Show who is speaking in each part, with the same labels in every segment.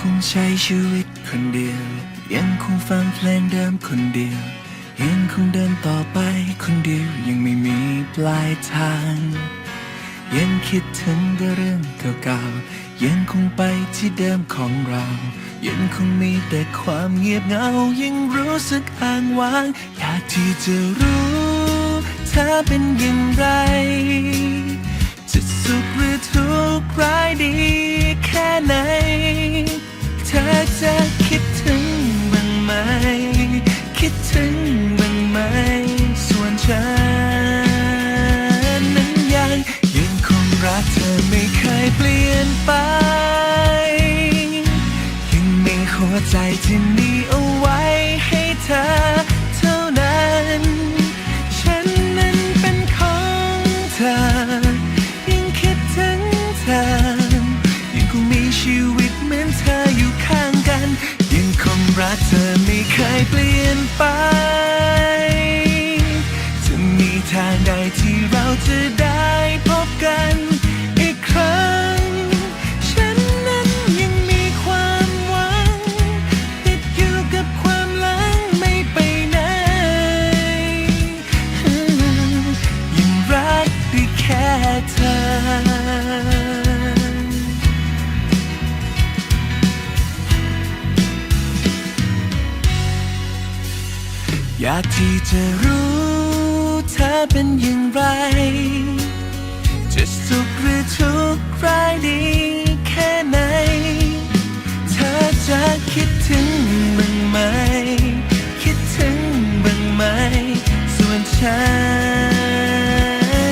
Speaker 1: คงใช้ชีวิตคนเดียว ยังคงฟังเพลงเดิมคนเดียว ยังคงเดินต่อไปคนเดียว ยังไม่มีปลายทาง ยังคิดถึงแต่เรื่องเก่าๆ ยังคงไปที่เดิมของเรา ยังคงมีแต่ความเงียบเหงา ยังรู้สึกอ้างว้าง อยากที่จะรู้เธอเป็นอย่างไร จะสุขหรือทุกข์ร้ายดีแค่ไหน ใจที่มีเอาไว้ให้เธอเท่านั้น ฉันนั้นเป็นของเธอ ยังคิดถึงเธอ ยังคงมีชีวิตเหมือนเธออยู่ข้างกัน ยังคงรักเธอไม่เคยเปลี่ยนไป จะมีทางใดที่เราจะได้ อยากที่จะรู้เธอเป็นอย่างไร จะสุขหรือทุกข์ร้ายดีแค่ไหน เธอจะคิดถึงบ้างไหม คิดถึงบ้างไหม ส่วนฉั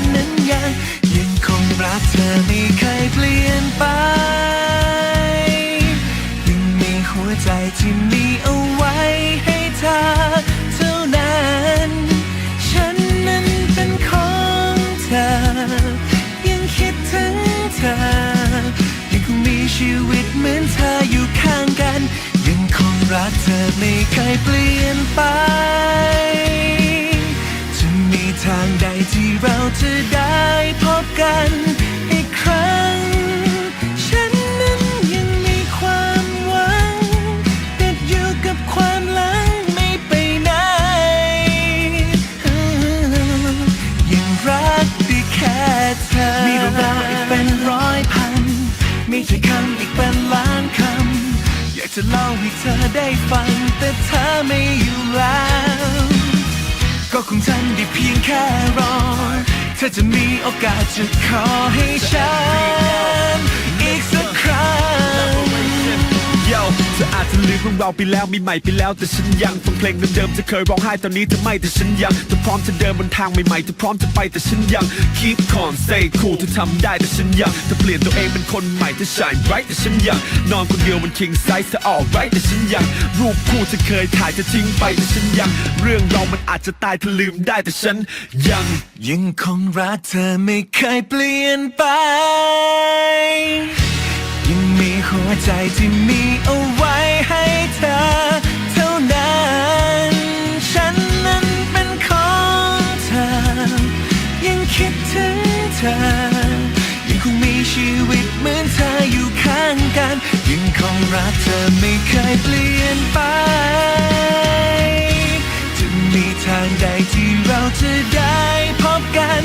Speaker 1: นนั้นยังยังคงรักเธอ เธอ ยังคงมีชีวิตเหมือนเธออยู่ข้างกัน ยังคงรักเธอไม่เคยเปลี่ยนไป จะมีทางใดที่เราจะได้พบกันอีกครั้ง ฉันนั้นยังมีความหวังติดอยู่กับความหลังไม่ไปไหน ยังรักได้แค่เธอ มีถ้อยคำอีกเป็นล้านคำ อยากจะเล่าให้เธอได้ฟัง แต่เธอไม่อยู่แล้ว ก็คงทำได้เพียงแค่รอ เธอจะมีโอกาสจะขอให้ฉัน
Speaker 2: โยเธออาจจะลืมเรื่องเราวไปแล้วมีใหม่ไปแล้ว แต่ฉันยังฟังเพลงเดิมๆเธอเคยร้องไห้ตอนนี้เธอไม่แต่ฉันยังเธอพร้อมจะเดินบนทางใหม่ๆเธอพร้อมจะไปแต่ฉันยัง keep on stay cool เธอทำได้แต่ฉันยังเธอเปลี่ยนตัวเองเป็นคนใหม่เธอ shine bright แต่ฉันยังนอนคนเดียวบน king size เธอ alright แต่ฉันยังรูปคู่เธอเคยถ่ายเธอทิ้งไปแต่ฉันยัง เรื่องเรามันอาจจะตายเธอลืมได้แต่ฉันยัง
Speaker 1: ยังคงรักเธอไม่เคยเปลี่ยนไป ยังมีหัวใจ กันยังคงรักเธอไม่เคยเปลี่ยนไปจะมีทางใดที่เราจะได้พบกัน